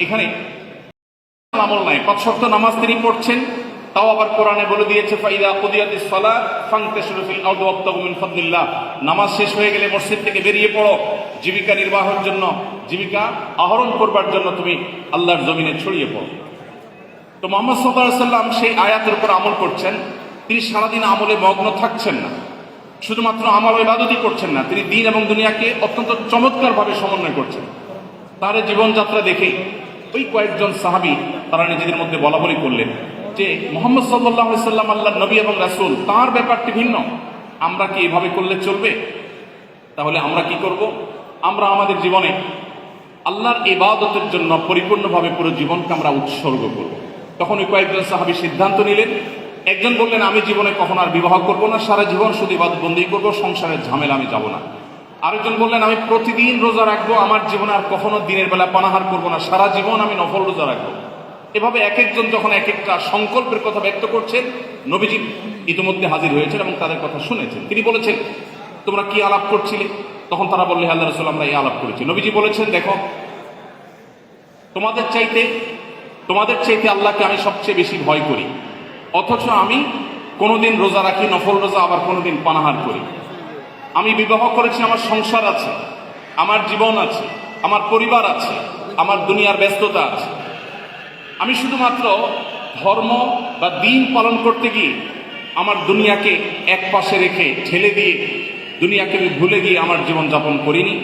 এখানে আমল নাই। পাঁচ শক্ত নামাজ তিনি পড়ছেন, তাও আবার কোরআনে বলে দিয়েছে, ফাইদা কুদিয়াতিস সালাত ফান্তাশিরু ফিল আরদি নামাজ শেষ হয়ে গেলে মসজিদ থেকে বেরিয়ে পড়ো, জীবিকা নির্বাহের জন্য, জীবিকা আহরণ করবার জন্য তুমি আল্লাহর জমিনে ছড়িয়ে পড়ো। তো মোহাম্মদ সাল্লাহ সাল্লাম সেই আয়াতের উপর আমল করছেন। তিনি সারাদিন আমলে মগ্ন থাকছেন না। শুধুমাত্র আমল ইবাদতই করছেন না, তিনি দিন এবং দুনিয়াকে অত্যন্ত চমৎকারভাবে সমন্বয় করছেন। তার জীবনযাত্রা দেখেই ওই কয়েকজন সাহাবি, তারা নিজেদের মধ্যে বলা বলি করলেন যে মোহাম্মদ সাল্লাহ সাল্লাম আল্লাহ নবী এবং রাসূল, তার ব্যাপারটি ভিন্ন। আমরা কি এভাবে করলে চলবে? তাহলে আমরা কি করব? আমরা আমাদের জীবনে আল্লাহর ইবাদতের জন্য পরিপূর্ণভাবে পুরো জীবনকে আমরা উৎসর্গ করব। তখন ওই কয়েকজন সাহাবি সিদ্ধান্ত নিলেন। একজন বললেন, আমি জীবনে কখন আর বিবাহ করব না, সারা জীবন শুধু ইবাদত বন্দি করব, সংসারের ঝামেলা আমি যাব না। আরেকজন বললেন, আমি প্রতিদিন রোজা রাখব, আমার জীবনে আর কখনো দিনের বেলা পানাহার করব না। সারা জীবন আমি নফল রোজা রাখব। এভাবে এক একজন যখন এক একটা সংকল্পের কথা ব্যক্ত করছেন, নবীজি ইতিমধ্যে হাজির হয়েছেন এবং তাদের কথা শুনেছেন। তিনি বলেছেন, তোমরা কি আলাপ করছিলে? তখন তারা বললে, আল্লাহ রসুল, আমরা এই আলাপ করেছি। নবীজি বলেছেন, দেখো, তোমাদের চাইতে তোমাদের চাইতে আল্লাহকে আমি সবচেয়ে বেশি ভয় করি। অথচ আমি কোনোদিন রোজা রাখি, নফল রোজা, আবার কোনোদিন পানাহার করি। আমি বিবাহ করেছি, আমার সংসার আছে, আমার জীবন আছে, আমার পরিবার আছে, আমার দুনিয়ার ব্যস্ততা আছে। আমি শুধুমাত্র ধর্ম বা দিন পালন করতে গিয়ে আমার দুনিয়াকে এক পাশে রেখে ঠেলে দিয়ে, দুনিয়াকে আমি ভুলে গিয়ে আমার জীবন যাপন করিনি।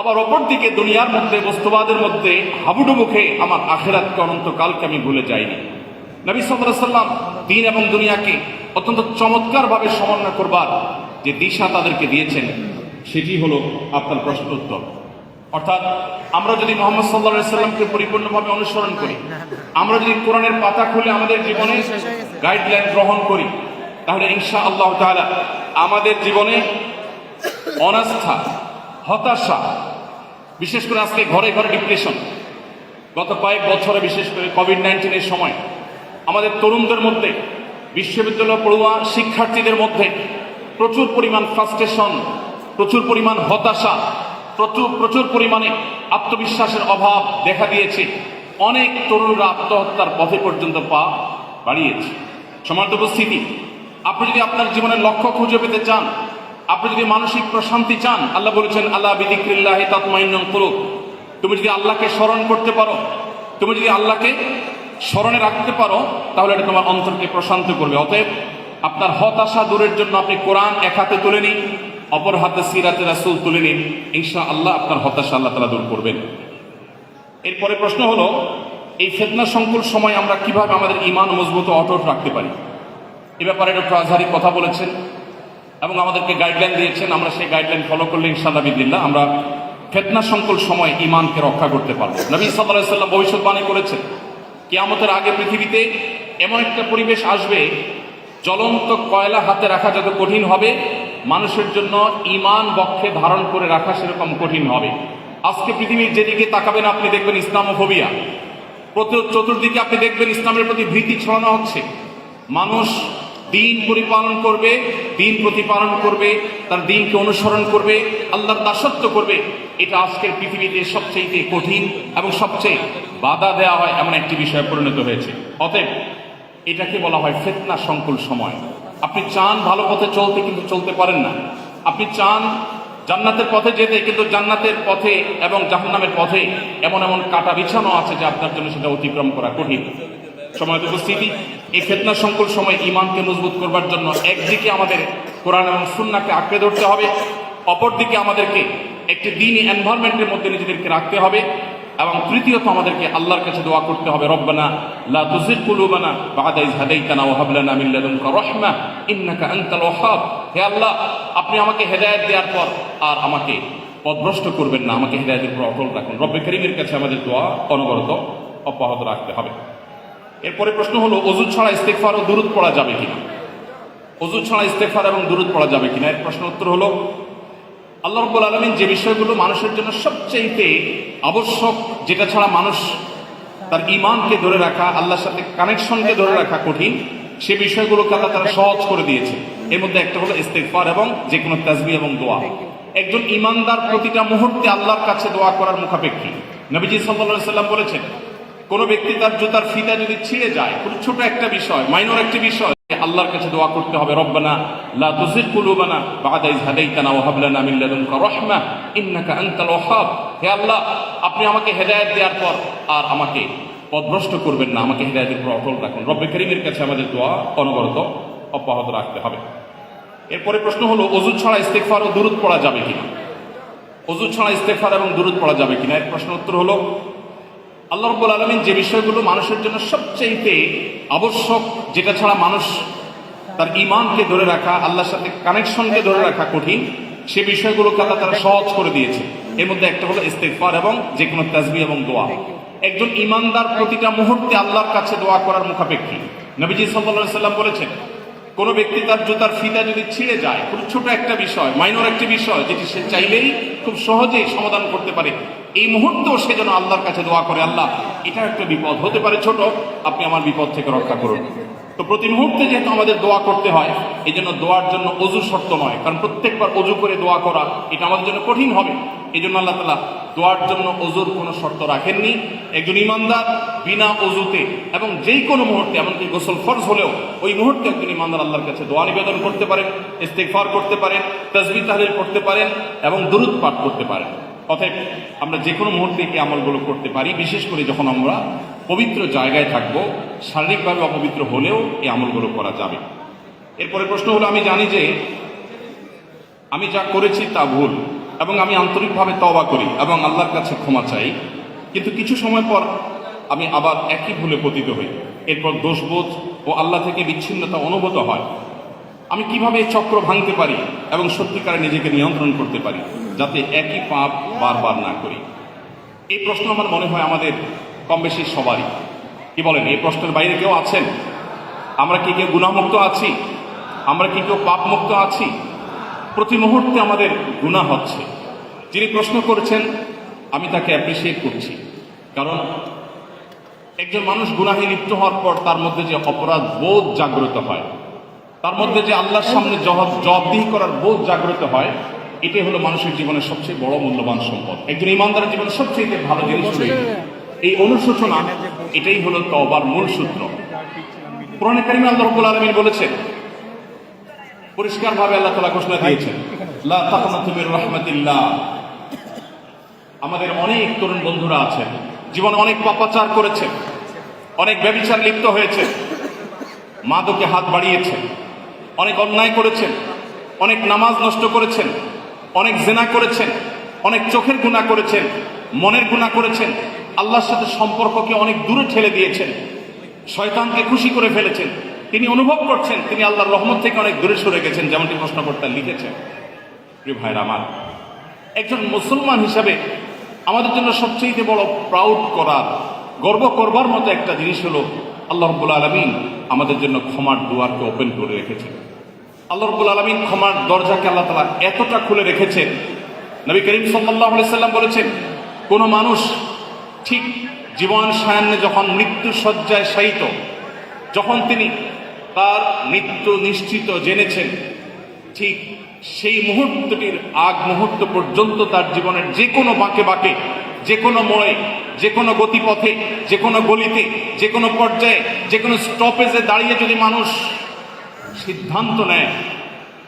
আবার অপরদিকে দুনিয়ার মধ্যে, বস্তুবাদের মধ্যে হাবুডুবু মুখে আমার আখেরাতকে অনন্তকালকে আমি ভুলে যাইনি। নবী সাল্লাম দিন এবং দুনিয়াকে অত্যন্ত চমৎকারভাবে সমন্বয় করবার যে দিশা তাদেরকে দিয়েছেন, সেটি হলো আপনার প্রশ্ন উত্তর অর্থাৎ আমরা যদি মোহাম্মদ সাল্লাহ সাল্লামকে পরিপূর্ণভাবে অনুসরণ করি, আমরা যদি কোরআনের পাতা খুলে আমাদের জীবনে গাইডলাইন গ্রহণ করি, তাহলে ইনশা আল্লাহ তাআলা আমাদের জীবনে অনাস্থা, হতাশা, বিশেষ করে আজকে ঘরে ঘরে ডিপ্রেশন গত কয়েক বছরে বিশেষ করে কোভিড নাইন্টিনের সময়, আমাদের তরুণদের মধ্যে, বিশ্ববিদ্যালয় পড়ুয়া শিক্ষার্থীদের মধ্যে প্রচুর পরিমাণ ফ্রাস্ট্রেশন প্রচুর পরিমাণ হতাশা, প্রচুর প্রচুর পরিমাণে আত্মবিশ্বাসের অভাব দেখা দিয়েছে। অনেক তরুণরা আত্মহত্যার পথে পর্যন্ত পা বাড়িয়েছে। সমান্ত উপস্থিতি, আপনি যদি আপনার জীবনের লক্ষ্য খুঁজে পেতে চান, আপনি যদি মানসিক প্রশান্তি চান, আল্লাহ বলেছেন, আল্লাহ বিদিক্রিল্লাহ তাতমাইন্নং করুক তুমি যদি আল্লাহকে স্মরণ করতে পারো, তুমি যদি আল্লাহকে স্মরণে রাখতে পারো, তাহলে এটা তোমার অন্তরকে প্রশান্ত করবে। অতএব আপনার হতাশা দূরের জন্য আপনি কোরআন এক হাতে তুলে নিন, অপর হাতে সিরাতে রাসুল তুলে নিন। ইনশা আল্লাহ আপনার হতাশা আল্লাহ তালা দূর করবেন। এরপরে প্রশ্ন হলো, এই ফেতনা সংকুল সময় আমরা কীভাবে আমাদের ইমান মজবুত অটট রাখতে পারি? এ ব্যাপারে ডক্টর আজহারি কথা বলেছেন এবং আমাদেরকে গাইডলাইন দিয়েছেন। আমরা সেই গাইডলাইন ফলো করলে ইনশাল্লাহ বিদিল্লাহ আমরা ফেতনা সংকুল সময় ইমানকে রক্ষা করতে পারব। নবী সাল্লাহ সাল্লাম ভবিষ্যৎবাণী করেছেন, কিয়ামতের আগে পৃথিবীতে এমন একটা পরিবেশ আসবে জ্বলন্ত কয়লা হাতে রাখা যত কঠিন হবে, মানুষের জন্য ইমান বক্ষে ধারণ করে রাখা সেরকম কঠিন হবে। আজকে পৃথিবীর যেদিকে তাকাবেন, আপনি দেখবেন ইসলামোফোবিয়া। প্রতি চতুর্দিকে আপনি দেখবেন ইসলামের প্রতি ভীতি ছড়ানো হচ্ছে। মানুষ দিন পরিপালন করবে, দিন প্রতিপালন করবে, তার দিনকে অনুসরণ করবে, আল্লাহর দাসত্ব করবে। এটা আজকের পৃথিবীতে সবচেয়ে কঠিন এবং সবচেয়ে বাধা দেওয়া হয় এমন একটি বিষয়ে পরিণত হয়েছে। অতএব এটাকে বলা হয় ফেতনা সংকুল সময়। আপনি চান ভালো পথে চলতে কিন্তু চলতে পারেন না। আপনি চান জান্নাতের পথে যেতে, কিন্তু জান্নাতের পথে এবং জাহান্নামের পথে এমন এমন কাটা বিছানো আছে যে আপনার জন্য সেটা অতিক্রম করা কঠিন। সময় উপস্থিতি, এই ফেতনা সংকুল সময় ইমানকে মজবুত করবার জন্য একদিকে আমাদের কোরআন এবং সুন্নাকে আঁকড়ে ধরতে হবে, অপরদিকে আমাদেরকে একটি দিনই এনভায়রনমেন্টের মধ্যে নিজেদেরকে রাখতে হবে। এবং তৃতীয়ত আমাদেরকে আল্লাহর কাছে দোয়া করতে হবে, রব্বানা লা আল্লাহ, আপনি আমাকে হেদায়েত দেওয়ার পর আর আমাকে পথভ্রষ্ট করবেন না, আমাকে হেদায়েতের উপর অটল রাখুন। রব্বে করিমের কাছে আমাদের দোয়া অনবরত অব্যাহত রাখতে হবে। এরপরে প্রশ্ন হলো অজু ছাড়া ইস্তেকফার ও দূরত পড়া যাবে কিনা? অজু ছাড়া ইস্তেকফার এবং দূরত পড়া যাবে কিনা? এর প্রশ্ন উত্তর হলো আল্লাহ রব্বুল আলমিন যে বিষয়গুলো মানুষের জন্য সবচেয়ে আবশ্যক, যেটা ছাড়া মানুষ তার ইমানকে ধরে রাখা, আল্লাহর সাথে কানেকশনকে ধরে রাখা কঠিন, সে বিষয়গুলোকে আল্লাহ তারা সহজ করে দিয়েছে। এর মধ্যে একটা হলো ইস্তেকফার এবং যে কোনো তাজবি এবং দোয়া। একজন ইমানদার প্রতিটা মুহূর্তে আল্লাহর কাছে দোয়া করার মুখাপেক্ষী। নবীজি সাল্লাল্লাহু সাল্লাম বলেছেন কোন ব্যক্তি তার জুতার ফিতা যদি ছিঁড়ে যায়, খুব ছোট একটা বিষয় মাইনর একটা বিষয় আল্লাহর কাছে দোয়া করতে হবে, রব্বানা লা তুজিগ কুলুবানা বাদা ইয হাদাইতানা ওয়া হাব লানা মিন লাদুনকা রাহমা, ইন্নাকা আনতাল ওয়াহ্হাব হে আল্লাহ, আপনি আমাকে হেদায়েত দেওয়ার পর আর আমাকে পথভ্রষ্ট করবেন না, আমাকে হেদায়েতের উপর অটল রাখুন। রব্বে করিমের কাছে আমাদের দোয়া অনবরত অব্যাহত রাখতে হবে। এরপরে প্রশ্ন হলো অজু ছাড়া ইস্তেগফার ও দুরূদ পড়া যাবে কিনা? অজু ছাড়া ইস্তেগফার এবং দুরূদ পড়া যাবে কিনা? এর প্রশ্ন উত্তর হলো আল্লাহ রব্বুল আলমিন যে বিষয়গুলো মানুষের জন্য সবচেয়ে আবশ্যক, যেটা ছাড়া মানুষ তার ইমানকে ধরে রাখা, আল্লাহর সাথে কানেকশনকে ধরে রাখা কঠিন, সে বিষয়গুলোকে আল্লাহ তারা সহজ করে দিয়েছে। এর মধ্যে একটা হলো ইস্তেগফার এবং যে কোনো তাজবি এবং দোয়া। একজন ইমানদার প্রতিটা মুহূর্তে আল্লাহর কাছে দোয়া করার মুখাপেক্ষী। নবীজি সাল্লাল্লাহু সাল্লাম বলেছেন, কোন ব্যক্তি তার জুতার ফিতা যদি ছিঁড়ে যায়, খুব ছোট একটা বিষয় মাইনর একটি বিষয়, যেটি সে চাইলেই খুব সহজেই সমাধান করতে পারে। এই মুহূর্তেও সে যেন আল্লাহর কাছে দোয়া করে, আল্লাহ এটা একটা বিপদ, হতে পারে ছোট, আপনি আমার বিপদ থেকে রক্ষা করুন। তো প্রতি মুহূর্তে যেহেতু আমাদের দোয়া করতে হয় এই জন্য দোয়ার জন্য অজু শর্ত নয়, কারণ প্রত্যেকবার অজু করে দোয়া করা, এটা আমাদের জন্য কঠিন হবে। এই জন্য আল্লাহ তালা দোয়ার জন্য অজুর কোনো শর্ত রাখেননি। একজন ইমানদার বিনা অজুতে এবং যেই কোনো মুহূর্তে, এমনকি গোসল ফরজ হলেও, ওই মুহূর্তে একজন ইমানদার আল্লাহর কাছে দোয়া নিবেদন করতে পারেন, ইস্তেগফার করতে পারেন তাজবি তাহলিল করতে পারেন এবং দুরুদ পাঠ করতে পারেন। অতএব আমরা যে কোনো মুহূর্তে এই আমলগুলো করতে পারি, বিশেষ করে যখন আমরা পবিত্র জায়গায় থাকব, শারীরিকভাবে অপবিত্র হলেও এই আমলগুলো করা যাবে। এরপরে প্রশ্ন হলো, আমি জানি যে আমি যা করেছি তা ভুল এবং আমি আন্তরিকভাবে তওবা করি এবং আল্লাহর কাছে ক্ষমা চাই, কিন্তু কিছু সময় পর আমি আবার একই ভুলে পতিত হই। এরপর দোষবোধ ও আল্লাহ থেকে বিচ্ছিন্নতা অনুভূত হয়। আমি কীভাবে চক্র ভাঙতে পারি এবং সত্যিকারে নিজেকে নিয়ন্ত্রণ করতে পারি যাতে একই পাপ বারবার না করি? এই প্রশ্ন আমার মনে হয় আমাদের কম বেশি সবারই। কি বলেন, এই প্রশ্নের বাইরে কেউ আছেন? আমরা কি কেউ গুণামুক্ত আছি? আমরা কি কেউ পাপ মুক্ত আছি? প্রতি মুহূর্তে আমাদের গুণা হচ্ছে। যিনি প্রশ্ন করেছেন, আমি তাকে অ্যাপ্রিসিয়েট করছি। কারণ একজন মানুষ গুনাহে লিপ্ত হওয়ার পর তার মধ্যে যে অপরাধ বোধ জাগ্রত হয় তার মধ্যে যে আল্লাহর সামনে জবাব জবাবদিহি করার বোধ জাগ্রত হয়, এটাই হলো মানুষের জীবনের সবচেয়ে বড় মূল্যবান সম্পদ। একজন ইমানদারের জীবনের সবচেয়ে ভালো জিনিস এই। অনুশোচনা, এটাই হলো তবার মূল সূত্র। পুরানে কারিমে আল্লাহ রব্বুল আলমিন বলেছেন, পরিষ্কারভাবে আল্লাহ তালা ঘোষণা দিয়েছেন, লা তাকনাতু মির রাহমাতিল্লাহ। আমাদের অনেক তরুণ বন্ধুরা আছেন, জীবনে অনেক পাপাচার করেছে অনেক ব্যবিচার লিপ্ত হয়েছে মাদকে হাত বাড়িয়েছেন। অনেক অন্যায় করেছেন, অনেক নামাজ নষ্ট করেছেন, অনেক জেনা করেছেন, অনেক চোখের গুণা করেছেন, মনের গুণা করেছেন, আল্লাহর সাথে সম্পর্ককে অনেক দূরে ঠেলে দিয়েছেন, শয়তানকে খুশি করে ফেলেছেন, তিনি অনুভব করছেন, তিনি আল্লাহর রহমত থেকে অনেক দূরে সরে গেছেন, যেমনটি প্রশ্নকর্তা লিখেছেন। প্রিয় ভাইরা আমার, একজন মুসলমান হিসাবে আমাদের জন্য সবচেয়ে বড় প্রাউড করার, গর্ব করবার মতো একটা জিনিস হলো, আল্লাহ রব্বুল আলমিন আমাদের জন্য ক্ষমার দুয়ারকে ওপেন করে রেখেছেন। আল্লাহ রব্বুল আলমিন ক্ষমার দরজাকে আল্লাহ তালা এতটা খুলে রেখেছেন। নবী করিম সাল্লাহ সাল্লাম বলেছেন, কোনো মানুষ ঠিক জীবন সায়ান্নে যখন মৃত্যু শয্যায় শায়িত, যখন তিনি তার মৃত্যু নিশ্চিত জেনেছেন, ঠিক সেই মুহূর্তটির আগ মুহূর্ত পর্যন্ত তার জীবনের যে কোনো বাঁকে বাঁকে, যে কোনো মোড়ে, যে কোনো গতিপথে, যে কোনো গলিতে, যে কোনো পর্যায়ে, যে কোনো স্টপেজে দাঁড়িয়ে যদি মানুষ সিদ্ধান্ত নেয়,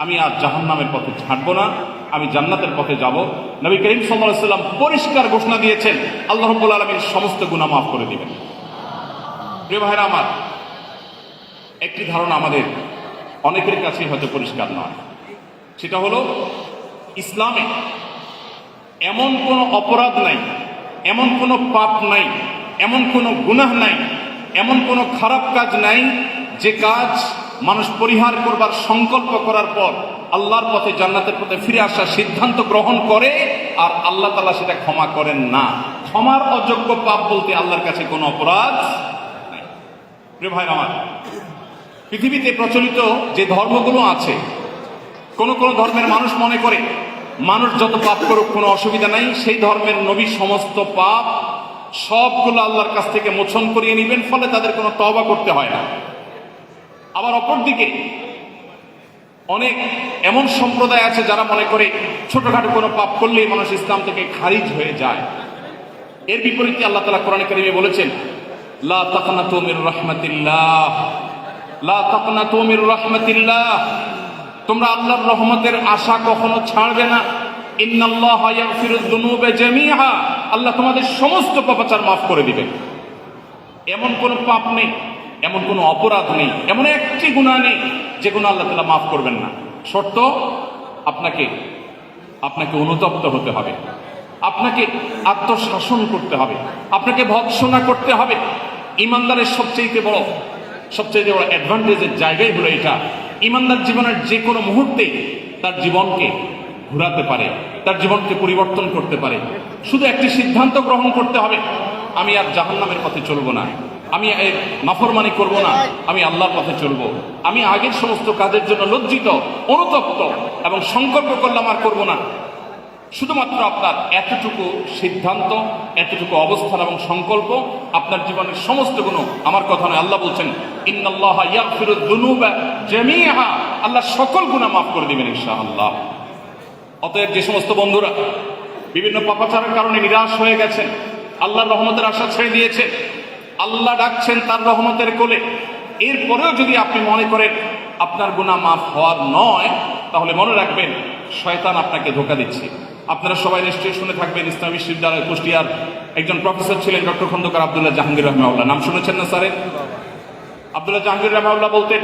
আমি আর জাহান্নামের পথে ছাড়বো না, আমি জান্নাতের পথে যাব। নবী করিম সাল্লাহ সাল্লাম পরিষ্কার ঘোষণা দিয়েছেন, আল্লাহ আলমীর সমস্ত গুণা মাফ করে দিবেন। প্রিয় ভাইরা আমার, একটি ধারণা আমাদের অনেকের কাছে হয়তো পরিষ্কার নয়। সেটা হলো, ইসলামে এমন কোনো অপরাধ নাই, এমন কোনো পাপ নাই, এমন কোনো গুনাহ নাই, এমন কোনো খারাপ কাজ নাই, যে কাজ মানুষ পরিহার করবার সংকল্প করার পর আল্লাহর পথে, জান্নাতের পথে ফিরে আসার সিদ্ধান্ত গ্রহণ করে আর আল্লাহ তালা সেটা ক্ষমা করেন না। ক্ষমার অযোগ্য পাপ বলতে আল্লাহর কাছে কোনো অপরাধ নাই। ভাই আমার, পৃথিবীতে প্রচলিত যে ধর্মগুলো আছে, কোন কোন ধর্মের মানুষ মনে করে, মানুষ যত পাপ করুক কোনো অসুবিধা নাই, সেই ধর্মের নবী সমস্ত পাপ সবগুলো আল্লাহর কাছ থেকে মোছন করিয়ে নেবেন, ফলে তাদের কোনো তবা করতে হয় না। আবার অপরদিকে অনেক এমন সম্প্রদায় আছে যারা মনে করে ছোটখাটো কোনো পাপ করলেই মানুষ ইসলাম থেকে খারিজ হয়ে যায়। এর বিপরীতে আল্লাহ তালা কোরআন কারিমে বলেছেন, লা তাকনাতু মির রাহমাতিল্লাহ, লা তাকনাতু মির রাহমাতিল্লাহ। তোমরা আল্লাহর রহমতের আশা কখনো ছাড়বে না। আল্লাহ তোমাদের সমস্ত পাপাচার মাফ করে দিবেন। এমন কোনো পাপ নেই এমন কোনো অপরাধ নেই, এমন একটি গুণা নেই যে গুণা আল্লাহ তালা মাফ করবেন না। শর্ত, আপনাকে আপনাকে অনুতপ্ত হতে হবে। আপনাকে আত্মশাসন করতে হবে। আপনাকে ভৎসনা করতে হবে। ইমানদারের সবচেয়ে বড় সবচেয়ে বড় অ্যাডভান্টেজের জায়গাই হলো এটা। ইমানদার জীবনের যে কোনো মুহূর্তে তার জীবনকে ঘুরাতে পারে, তার জীবনকে পরিবর্তন করতে পারে। শুধু একটি সিদ্ধান্ত গ্রহণ করতে হবে। আমি আর জাহান্নামের পথে চলবো না। আমি নাফরমানি করব না। আমি আল্লাহর পথে চলবো। আমি আগের সমস্ত কাজের জন্য লজ্জিত, অনুতপ্ত এবং সংকল্প করলাম আর করব না। শুধুমাত্র আপনার এতটুকু সিদ্ধান্ত, এতটুকু অবস্থান এবং সংকল্প, আপনার জীবনের সমস্ত গুণ আমার কথা নয়। আল্লাহ বলছেন আল্লাহ সকল গুণা মাফ করে দিবেন ইনশাআল্লাহ। অতএব যে সমস্ত বন্ধুরা, বিভিন্ন পাপাচারের কারণে নিরাশ হয়ে গেছেন, আল্লাহর রহমতের আশা ছেড়ে দিয়েছেন আল্লাহ ডাকছেন তার রহমতের কোলে। এরপরেও যদি আপনি মনে করেন আপনার গুনাহ মাফ হওয়ার নয়, তাহলে মনে রাখবেন শয়তান আপনাকে ধোকা দিচ্ছে। আপনারা সবাই নিশ্চয়ই শুনে থাকবেন, ইসলাম বিশ্ববিদ্যালয় কুষ্টিয়ার একজন প্রফেসর ছিলেন ডক্টর খন্দকার আবদুল্লাহ জাহাঙ্গীর রহমাউল্লাহ। নাম শুনেছেন না স্যারের আবদুল্লাহ জাহাঙ্গীর রহমাউল্লাহ বলতেন,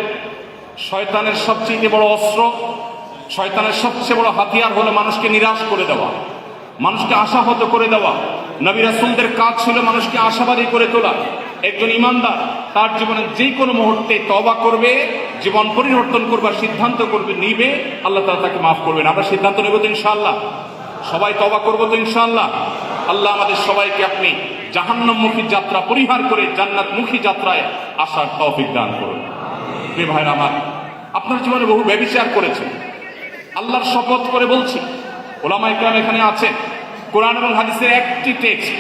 শয়তানের সবচেয়ে বড় অস্ত্র, শয়তানের সবচেয়ে বড় হাতিয়ার হলো মানুষকে নিরাশ করে দেওয়া, মানুষকে আশাহত করে দেওয়া নবী রাসূলদের কাজ ছিল মানুষকে আশাবাদী করে তোলা। একজন ইমানদার, তার জীবনে যে কোনো মুহূর্তে তবা করবে, জীবন পরিবর্তন করবার সিদ্ধান্ত করবে, নিবে, আল্লাহ তাআলা তাকে মাফ করবেন। আমরা সিদ্ধান্ত নেব তো ইনশাআল্লাহ। সবাই তবা করব তো ইনশাআল্লাহ। আল্লাহ আমাদের সবাইকে আপনি জাহান্নামমুখী যাত্রা পরিহার করে জান্নাতমুখী যাত্রায় আসার তৌফিক দান করুন। প্রিয় ভাইরা আমার, আপনার জীবনে বহু ব্যবিচার করেছেন আল্লাহর শপথ করে বলছি ওলামা ইকরাম এখানে আছেন। কোরআন এবং হাদিসের একটি টেক্সট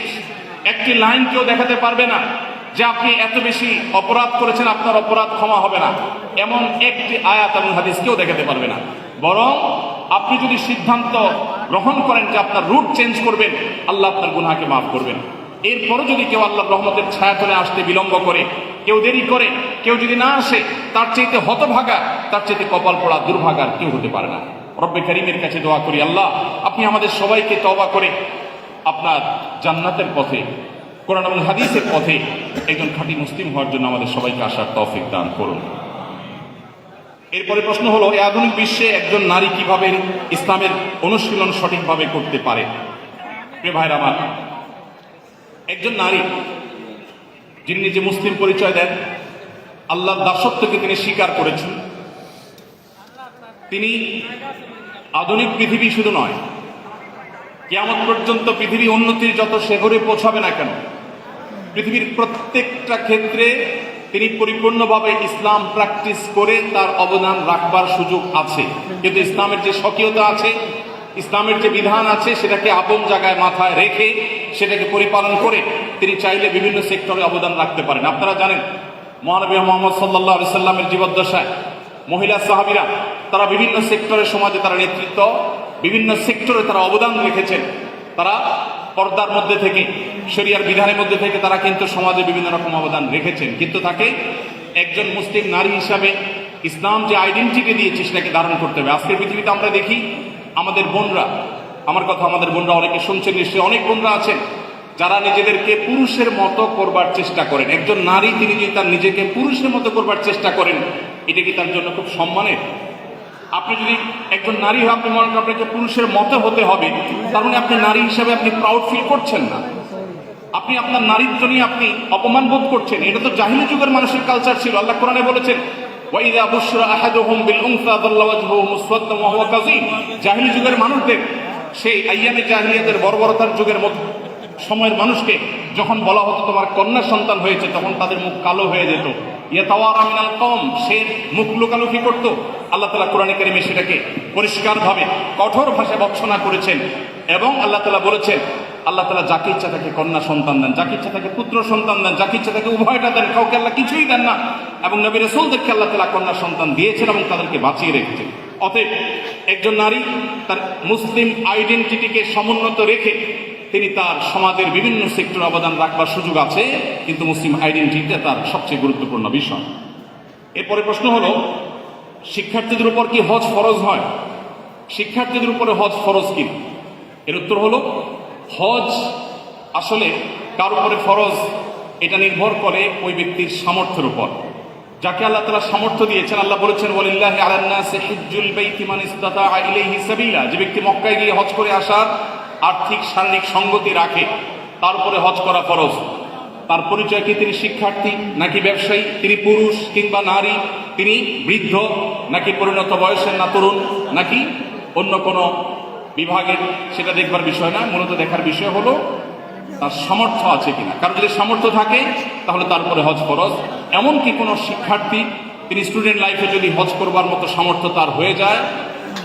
একটি লাইন কেউ দেখাতে পারবে না যে আপনি এত বেশি অপরাধ করেছেন, আপনার অপরাধ ক্ষমা হবে না। এমন একটি আয়াত এবং হাদিস কেউ দেখাতে পারবে না। বরং আপনি যদি সিদ্ধান্ত গ্রহণ করেন যে আপনার রুট চেঞ্জ করবেন, আল্লাহ আপনার গুনাকে মাফ করবেন। এরপরও যদি কেউ আল্লাহ রহমতের ছায়া চলে আসতে বিলম্ব করে, কেউ দেরি করে, কেউ যদি না আসে, তার চাইতে হতভাগা, তার চাইতে কপাল পড়া দুর্ভাগার কেউ হতে পারে না। রব্বে করিমের কাছে দোয়া করি আল্লাহ, আপনি আমাদের সবাইকে তবা করে আপনার জান্নাতের পথে কোরআন এবং হাদিসের পথে একজন খাঁটি মুসলিম হওয়ার জন্য আমাদের সবাইকে আসার তৌফিক দান করুন। এরপরে প্রশ্ন হলো এই আধুনিক বিশ্বে একজন নারী কীভাবে ইসলামের অনুশীলন সঠিকভাবে করতে পারে? ভাইরা আমার, একজন নারী যিনি নিজে মুসলিম পরিচয় দেন, আল্লাহর দাসত্বকে তিনি স্বীকার করেছেন। তিনি আধুনিক পৃথিবী শুধু নয়, কেয়ামত পর্যন্ত পৃথিবী উন্নতির যত শেখরে পৌঁছাবে না কেন, পৃথিবীর প্রত্যেকটা ক্ষেত্রে তিনি পরিপূর্ণভাবে ইসলাম প্র্যাকটিস করে তার অবদান রাখবার সুযোগ আছে। কিন্তু ইসলামের যে স্বকীয়তা আছে, ইসলামের যে বিধান আছে, সেটাকে আপন জায়গায় মাথায় রেখে সেটাকে পরিপালন করে তিনি চাইলে বিভিন্ন সেক্টরে অবদান রাখতে পারেন। আপনারা জানেন, মহানবী মোহাম্মদ সাল্লাহ সাল্লামের জীবদ্দশায় মহিলা সাহাবিরা, তারা বিভিন্ন সেক্টরে সমাজে তারা নেতৃত্ব, বিভিন্ন সেক্টরে তারা অবদান রেখেছেন। তারা পর্দার মধ্যে থেকে, শরিয়ার বিধানের মধ্যে থেকে তারা কিন্তু সমাজে বিভিন্ন রকম অবদান রেখেছেন। কিন্তু তাকে একজন মুসলিম নারী হিসাবে ইসলাম যে আইডেন্টিটি দিয়েছে সেটাকে ধারণ করতে হবে। আজকের পৃথিবীতে আমরা দেখি, আমাদের বোনরা, আমার কথা আমাদের বোনরা অনেকে শুনছেন, নিশ্চয়ই অনেক বোনরা আছেন, যারা নিজেদেরকে পুরুষের মতো করবার চেষ্টা করেন। একজন নারী, তিনি যদি তার নিজেকে পুরুষের মতো করবার চেষ্টা করেন এটা কি তার জন্য খুব সম্মানের? আপনি যদি একজন নারী হয়ে আপনি মনে করেন আপনাকে পুরুষের মতো হতে হবে, তার মানে আপনি নারী হিসাবে আপনি প্রাউড ফিল করছেন না। আপনি আপনার নারীর নিয়ে আপনি অপমান বোধ করছেন। এটা তো জাহিলি যুগের মানুষের কালচার ছিল। আল্লাহ কোরআনে বলেছেন, ওয়াইদা বুশরা আহাদুহুম বিল উনসা দাল্লা ওয়াজহুহু মুসওয়াদ্দান ওয়া হুয়া কাযীম। যুগের মানুষদের, সেই আইয়ামে জাহিলিয়াতের বর্বরতার যুগের মধ্যে সময়ের মানুষকে যখন বলা হতো তোমার কন্যা সন্তান হয়েছে, তখন তাদের মুখ কালো হয়ে যেত। ইয়াতাওয়ারা মিনাল কম সে মুখ সেটাকে পরিষ্কারভাবে, কঠোর ভাষায় করেছেন এবং বলেছেন কন্যা সন্তান দেন তাকে পুত্র সন্তান দেন তাকে দেন, কাউকে আল্লাহ কিছুই দেন না। এবং কন্যা সন্তান দিয়েছেন এবং তাদেরকে বাঁচিয়ে রেখেছেন। অতএব একজন নারী তার মুসলিম আইডেন্টিটিকে সমুন্নত রেখে তিনি তার সমাজের বিভিন্ন সেক্টর অবদান রাখবার সুযোগ আছে, কিন্তু মুসলিম আইডেন্টিটিতে তার সবচেয়ে গুরুত্বপূর্ণ বিষয়। এরপরে প্রশ্ন হলো, শিক্ষার্থীদের উপর কি হজ ফরজ হয়? শিক্ষার্থীদের উপরে হজ ফরজ কি? এর উত্তর হলো, হজ আসলে কার উপরে ফরজ, এটা নির্ভর করে ওই ব্যক্তির সামর্থ্যের উপর। যাকে আল্লাহ তালা সামর্থ্য দিয়েছেন, আল্লাহ বলেছেন, ওয়ালিল্লাহ আলান্নাসে হিজ্জুল বাইতি মান ইসতাতা ইলাইহি সাবিলা। যে ব্যক্তি মক্কায় গিয়ে হজ করে আসার আর্থিক শারীরিক সঙ্গতি রাখে তার উপরে হজ করা ফরজ। তার পরিচয় কি তিনি শিক্ষার্থী, নাকি ব্যবসায়ী? তিনি পুরুষ কিংবা নারী? তিনি বৃদ্ধ, নাকি পরিণত বয়সের না তরুণ? নাকি অন্য কোনো বিভাগের সেটা দেখবার বিষয় না, মূলত দেখার বিষয় হলো, তার সামর্থ্য আছে কিনা। কারণ যদি সামর্থ্য থাকে, তাহলে তারপরে হজ ফরজ। এমনকি কোনো শিক্ষার্থী, তিনি স্টুডেন্ট লাইফে যদি হজ করবার মতো সামর্থ্য তার হয়ে যায়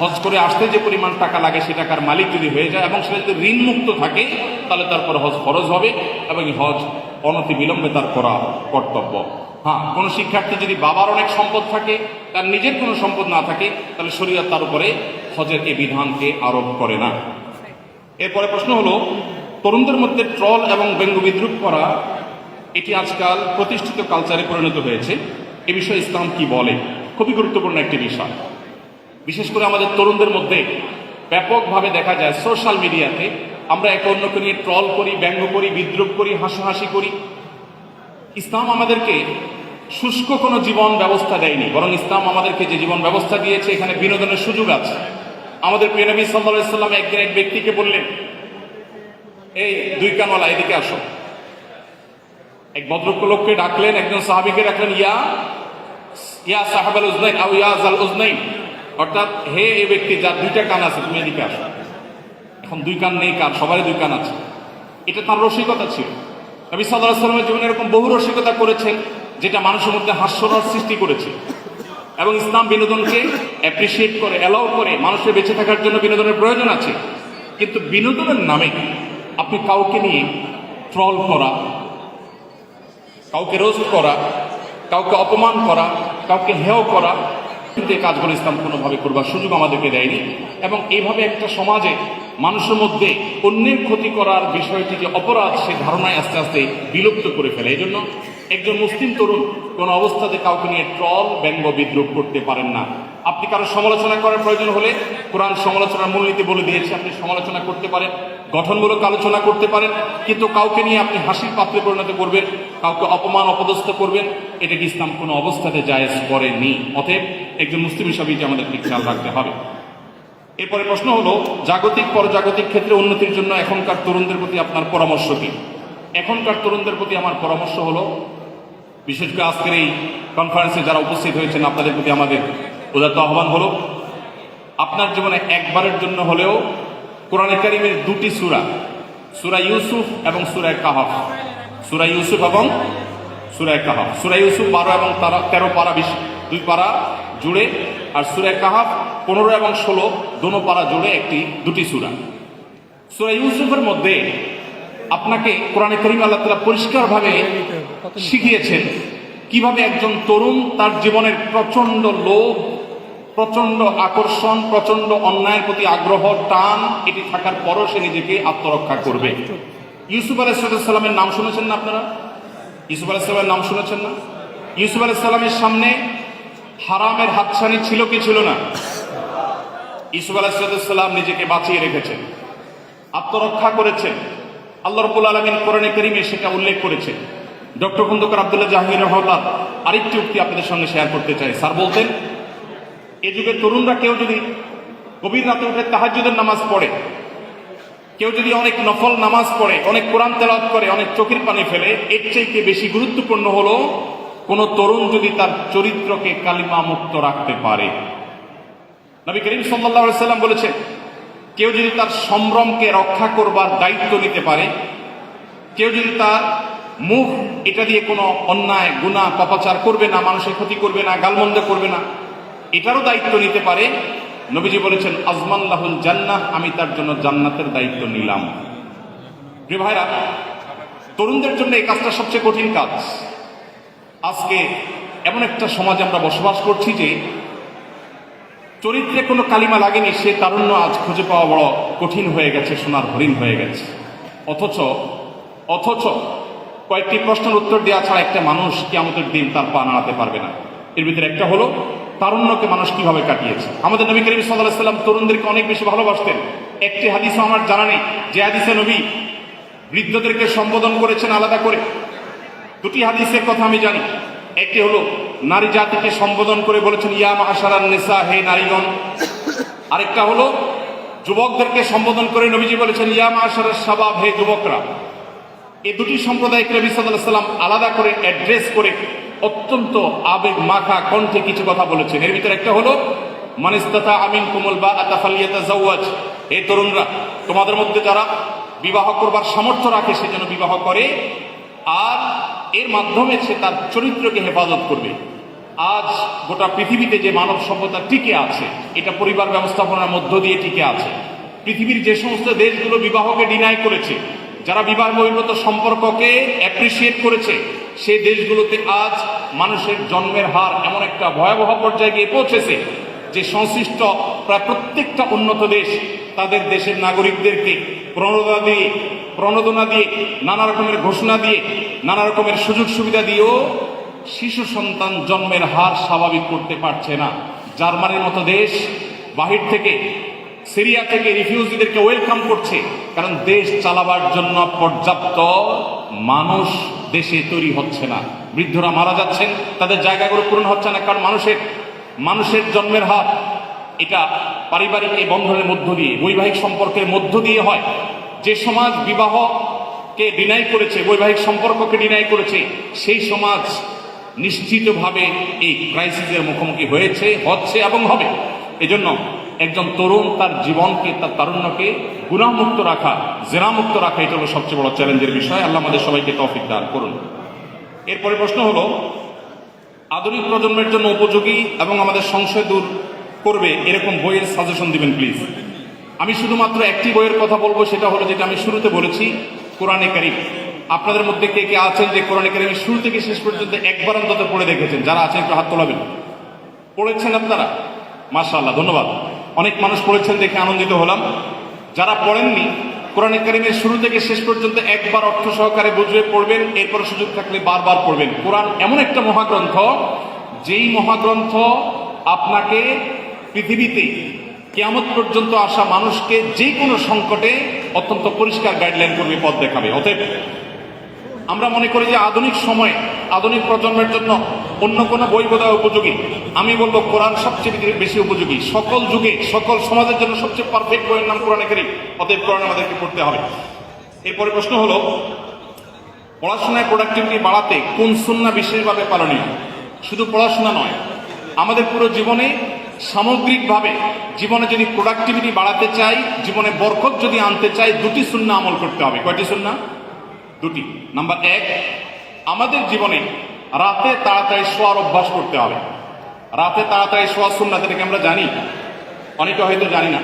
হজ করে আসতে যে পরিমাণ টাকা লাগে সে টাকার মালিক যদি হয়ে যায় এবং সেটা যদি ঋণমুক্ত থাকে, তাহলে তারপর হজ ফরজ হবে এবং হজ অনতি বিলম্বে তার করা কর্তব্য। হ্যাঁ কোনো শিক্ষার্থী যদি বাবার অনেক সম্পদ থাকে, তার নিজের কোনো সম্পদ না থাকে, তাহলে শরীয়ত তার উপরে হজের এই বিধানকে আরোপ করে না। এরপরে প্রশ্ন হলো, তরুণদের মধ্যে ট্রল এবং ব্যঙ্গ বিদ্রুপ করা, এটি আজকাল প্রতিষ্ঠিত কালচারে পরিণত হয়েছে। এ বিষয়ে ইসলাম কি বলে? খুবই গুরুত্বপূর্ণ একটি বিষয়। বিশেষ করে আমাদের তরুণদের মধ্যে ব্যাপকভাবে দেখা যায় সোশ্যাল মিডিয়াতে, আমরা একে অন্যকে নিয়ে ট্রল করি, ব্যঙ্গ করি, বিদ্রুপ করি, হাসাহাসি করি। ইসলাম আমাদেরকে শুষ্ক কোনো জীবন ব্যবস্থা দেয়নি, বরং ইসলাম আমাদেরকে যে জীবন ব্যবস্থা দিয়েছে, এখানে বিনোদনের সুযোগ আছে। আমাদের প্রিয় নবী সাল্লাম একদিন এক ব্যক্তিকে বললেন, এই দুই কানওয়ালা, এদিকে আসো। এক ভদ্রক লোককে ডাকলেন, একজন সাহাবিকে ডাকলেন, ইয়া ইয়া সাহাবাল উজনাইন আউ ইয়া জাল উজনাইন। অর্থাৎ হে এই ব্যক্তি যার দুইটা কান আছে, তুমি এদিকে আসো। এখন দুই কান নেই কান সবারই দুই কান আছে। এটা তার রসিকতা ছিল। নবী সাল্লাহ সাল্লামের জীবনে এরকম বহু রসিকতা করেছেন, যেটা মানুষের মধ্যে হাস্যরস সৃষ্টি করেছে। এবং ইসলাম বিনোদনকে অ্যাপ্রিসিয়েট করে অ্যালাউ করে, মানুষের বেঁচে থাকার জন্য বিনোদনের প্রয়োজন আছে। কিন্তু বিনোদনের নামে আপনি কাউকে নিয়ে ট্রল করা, কাউকে রোস্ট করা, কাউকে অপমান করা, কাউকে হেয় করা কিন্তু কাজগুলো ইসলাম কোনোভাবে করবার সুযোগ আমাদেরকে দেয়নি। এবং এইভাবে একটা সমাজে মানুষের মধ্যে অন্যের ক্ষতি করার বিষয়টি যে অপরাধ সে ধারণায় আস্তে আস্তে বিলুপ্ত করে ফেলে। এই জন্য একজন মুসলিম তরুণ কোনো অবস্থাতে কাউকে নিয়ে ট্রল, ব্যঙ্গ বিদ্রুপ করতে পারেন না। আপনি কারও সমালোচনা করার প্রয়োজন হলে কোরআন সমালোচনার মূলনীতি বলে দিয়েছে, আপনি সমালোচনা করতে পারেন। গঠনমূলক আলোচনা করতে পারেন, কিন্তু কাউকে নিয়ে আপনি হাসির পাত্রে পরিণত করবেন, কাউকে অপমান, অপদস্থ করবেন, এটা কি ইসলাম কোনো অবস্থাতে জায়েজ করেনি? অতএব একজন মুসলিম হিসাবে যে আমাদেরকে খেয়াল রাখতে হবে। এরপরে প্রশ্ন হলো, জাগতিক, পরজাগতিক ক্ষেত্রে উন্নতির জন্য এখনকার তরুণদের প্রতি আপনার পরামর্শ কি? এখনকার তরুণদের প্রতি আমার পরামর্শ হলো, বিশেষ করে আজকের এই কনফারেন্সে যারা উপস্থিত হয়েছেন, আপনাদের প্রতি আমাদের উদাত্ত আহ্বান হলো, আপনার জীবনে একবারের জন্য হলেও কোরআনে কারিমের দুটি সুরা সুরা ইউসুফ এবং সুরায় কাহাফ। সুরা ইউসুফ এবং সুরায় কাহাফ। সুরা ইউসুফ বারো এবং তারা তেরো পারা বিশ, দুই পারা জুড়ে, আর সুরায় কাহাফ পনেরো এবং ষোলো দোনো পারা জুড়ে একটি, দুটি সুরা। সুরা ইউসুফের মধ্যে আপনাকে কোরআনে করিম আল্লাহ তালা পরিষ্কারভাবে শিখিয়েছেন কীভাবে একজন তরুণ তার জীবনের প্রচণ্ড লোভ প্রচণ্ড আকর্ষণ প্রচণ্ড অন্যায়ের প্রতি আগ্রহ, টান, এটি থাকার পরও সে নিজেকে আত্মরক্ষা করবে। ইউসুফ আলাইসালামের নাম শুনেছেন না আপনারা? ইউসুফ আলাইসালামের নাম শুনেছেন না? ইউসুফ আলাইসালামের সামনে হারামের হাতছানি ছিল কি ছিল না? ইউসুফ আলাইসালাম নিজেকে বাঁচিয়ে রেখেছেন, আত্মরক্ষা করেছেন। আল্লাহ রবুল আলমিন কোরআনে করিমে সেটা উল্লেখ করেছে ডক্টর খন্দকার আবদুল্লাহ জাহাঙ্গীর রহমান, আরেকটি উক্তি আপনাদের সঙ্গে শেয়ার করতে চাই। স্যার বলতেন এ যুগের তরুণরা কেউ যদি গভীর রাতে উঠে তাহাজ্জুদের নামাজ পড়ে, কেউ যদি অনেক নফল নামাজ পড়ে, অনেক কোরআন তেলাওয়াত করে, অনেক চোখের পানি ফেলে, এর চাইতে বেশি গুরুত্বপূর্ণ হলো কোন তরুণ যদি তার চরিত্রকে কালিমা মুক্ত রাখতে পারে। নবী করিম সাল্লাম বলেছে, কেউ যদি তার সম্ভ্রমকে রক্ষা করবার দায়িত্ব নিতে পারে, কেউ যদি তার মুখ এটা দিয়ে কোনো অন্যায় গুণা পাপাচার করবে না, মানুষের ক্ষতি করবে না, গালমন্দ করবে না এটারও দায়িত্ব নিতে পারে। নবীজি বলেছেন আজমান লাহুল জান্নাহ আমি তার জন্য জান্নাতের দায়িত্ব নিলাম। প্রিয় ভাইরা, তরুণদের জন্য এই কাজটা সবচেয়ে কঠিন কাজ। আজকে এমন একটা সমাজে আমরা বসবাস করছি যে চরিত্রে কোনো কালিমা লাগেনি, সে তারুণ্য আজ খুঁজে পাওয়া বড় কঠিন হয়ে গেছে, সোনার হরিণ হয়ে গেছে। অথচ অথচ কয়েকটি প্রশ্নের উত্তর দেওয়া ছাড়া একটা মানুষ কিয়ামতের দিন তার পা নাড়াতে পারবে না। এর ভিতরে একটা হলো তারুণ্যকে মানুষ কীভাবে কাটিয়েছে? আমাদের নবী করিম সাল্লাম তরুণদেরকে অনেক বেশি ভালোবাসতেন। একটি হাদিসও আমার জানা নেই, যে হাদিসে নবী বৃদ্ধদেরকে সম্বোধন করেছেন আলাদা করে। দুটি হাদিসের কথা আমি জানি। একটি হলো, নারী জাতিকে সম্বোধন করে বলেছেন, ইয়া মাহাসারান নেসা, হে নারীগণ। আরেকটা হলো, যুবকদেরকে সম্বোধন করে নবীজি বলেছেন, ইয়া মাহাসারার সাবাব হে যুবকরা। এই দুটি সম্প্রদায়কে নবী সাল্লাহ সাল্লাম আলাদা করে অ্যাড্রেস করে অত্যন্ত আবেগ মাখা কণ্ঠে কিছু কথা বলেছেন। এর ভিতরে একটা হলো, মানিস্তাতা আমিন কুমল বা আতাফালিয়াতা জাওয়াজ। এই তরুণরা, তোমাদের মধ্যে যারা বিবাহ করবার সামর্থ্য রাখে, সে যেন বিবাহ করে, আর এর মাধ্যমে সে তার চরিত্রকে হেফাজত করবে। আজ গোটা পৃথিবীতে যে মানব সভ্যতা টিকে আছে, এটা পরিবার ব্যবস্থাপনার মধ্য দিয়ে টিকে আছে। পৃথিবীর যে সমস্ত দেশগুলো বিবাহকে ডিনাই করেছে যারা বিবাহ বহির্গত সম্পর্ককে অ্যাপ্রিসিয়েট করেছে, সেই দেশগুলোতে আজ মানুষের জন্মের হার এমন একটা ভয়াবহ পর্যায়ে গিয়ে পৌঁছেছে যে সংশ্লিষ্ট প্রায় প্রত্যেকটা উন্নত দেশ তাদের দেশের নাগরিকদেরকে প্রণোদনা দিয়ে প্রণোদনা দিয়ে, নানা রকমের ঘোষণা দিয়ে, নানা রকমের সুযোগ সুবিধা দিয়েও শিশু সন্তান জন্মের হার স্বাভাবিক করতে পারছে না। জার্মানির মতো দেশ বাহির থেকে, সিরিয়া থেকে রিফিউজিদেরকে ওয়েলকাম করছে। কারণ দেশ চালাবার জন্য পর্যাপ্ত মানুষ দেশে তৈরি হচ্ছে না। বৃদ্ধরা মারা যাচ্ছেন, তাদের জায়গাগুলো পূরণ হচ্ছে না, কারণ মানুষের মানুষের জন্মের হার, এটা পারিবারিক এই বন্ধনের মধ্য দিয়ে, বৈবাহিক সম্পর্কের মধ্য দিয়ে হয়। যে সমাজ বিবাহকে ডিনাই করেছে, বৈবাহিক সম্পর্ককে ডিনাই করেছে, সেই সমাজ নিশ্চিতভাবে এই ক্রাইসিসের মুখোমুখি হয়েছে, হচ্ছে এবং হবে। এজন্য একজন তরুণ তার জীবনকে, তার তারুণ্যকে গুণামুক্ত রাখা জেনামুক্ত রাখা, এটা হলো সবচেয়ে বড় চ্যালেঞ্জের বিষয়। আল্লাহ আমাদের সবাইকে তৌফিক দান করুন। এরপরে প্রশ্ন হলো, আধুনিক প্রজন্মের জন্য উপযোগী এবং আমাদের সংশয় দূর করবে এরকম বইয়ের সাজেশন দিবেন প্লিজ আমি শুধুমাত্র একটি বইয়ের কথা বলব, সেটা হলো যেটা আমি শুরুতে বলেছি, কোরআনে কারিম। আপনাদের মধ্যে কে কে আছেন যে কোরআনে কারিমের শুরু থেকে শেষ পর্যন্ত একবার অন্তত পড়ে দেখেছেন? যারা আছেন একটু হাত তোলাবেন। পড়েছেন আপনারা? মাশাআল্লাহ, ধন্যবাদ। অনেক মানুষ পড়েছেন দেখে আনন্দিত হলাম। যারা পড়েননি, কোরআন কারিমের শুরু থেকে শেষ পর্যন্ত একবার অর্থ সহকারে বুঝে পড়বেন, এরপর সুযোগ থাকলে বারবার পড়বেন। কোরআন এমন একটা মহাগ্রন্থ, যেই মহাগ্রন্থ আপনাকে পৃথিবীতে কেয়ামত পর্যন্ত আসা মানুষকে যে কোনো সংকটে অত্যন্ত পরিষ্কার গাইডলাইন করবে, পথ দেখাবে। অতএব আমরা মনে করি যে আধুনিক সময়ে, আধুনিক প্রজন্মের জন্য অন্য কোনো বই বোধহয় উপযোগী। আমি বলব, কোরআন সবচেয়ে বেশি- উপযোগী। সকল যুগে, সকল সমাজের জন্য সবচেয়ে পারফেক্ট বইয়ের নাম কোরআনে কারিম। অতএব কোরআন আমাদেরকে পড়তে হবে। এরপরে প্রশ্ন হলো, পড়াশোনায় প্রোডাক্টিভিটি বাড়াতে কোন সুন্না বিশেষভাবে পালনীয়? শুধু পড়াশোনা নয়, আমাদের পুরো জীবনে সামগ্রিকভাবে জীবনে যদি প্রোডাক্টিভিটি বাড়াতে চাই, জীবনে বরকত যদি আনতে চাই, দুটি সুন্না আমল করতে হবে। কয়টি সুন্না? দুটি। নাম্বার এক, আমাদের জীবনে রাতে তাড়াতাড়ি শোয়ার অভ্যাস করতে হবে। রাতে তাড়াতাড়ি শোয়ার সুন্নাত এটাকে আমরা জানি? অনেকে হয়তো জানি না।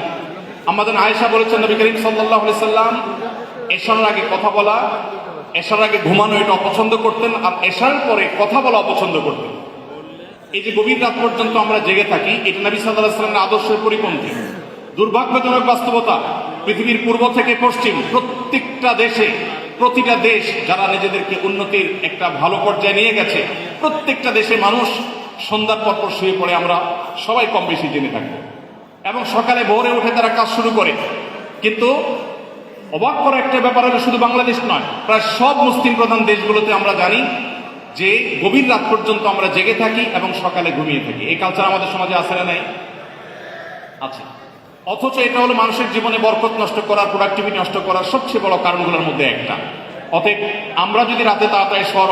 আমাদের আয়েশা বলেছেন, নবী করিম সাল্লাহ সাল্লাম এশার আগে কথা বলা, এশার আগে ঘুমানো এটা অপছন্দ করতেন, আর এশার পরে কথা বলা অপছন্দ করতেন। এই যে গভীর রাত পর্যন্ত আমরা জেগে থাকি, এটা নবী সাল্লাহ সাল্লামের আদর্শের পরিপন্থী। দুর্ভাগ্যজনক বাস্তবতা, পৃথিবীর পূর্ব থেকে পশ্চিম প্রত্যেকটা দেশে প্রতিটা দেশ যারা নিজেদেরকে উন্নতির একটা ভালো পর্যায়ে নিয়ে গেছে, প্রত্যেকটা দেশে মানুষ সন্ধ্যার পর পর শুয়ে পড়ে, আমরা সবাই কম বেশি জেনে থাকি এবং সকালে ভোরে উঠে তারা কাজ শুরু করে। কিন্তু অবাক করা একটা ব্যাপার হলো, শুধু বাংলাদেশ নয়, প্রায় সব মুসলিম প্রধান দেশগুলোতে আমরা জানি যে গভীর রাত পর্যন্ত আমরা জেগে থাকি এবং সকালে ঘুমিয়ে থাকি। এই কালচার আমাদের সমাজে আছে না নাই? আছে। অথচ এটা হলো মানুষের জীবনে বরকত নষ্ট করার প্রোডাক্টিভিটি নষ্ট করার সবচেয়ে বড় কারণগুলোর মধ্যে একটা। অতএব আমরা যদি রাতে তাড়াতাড়ি শহর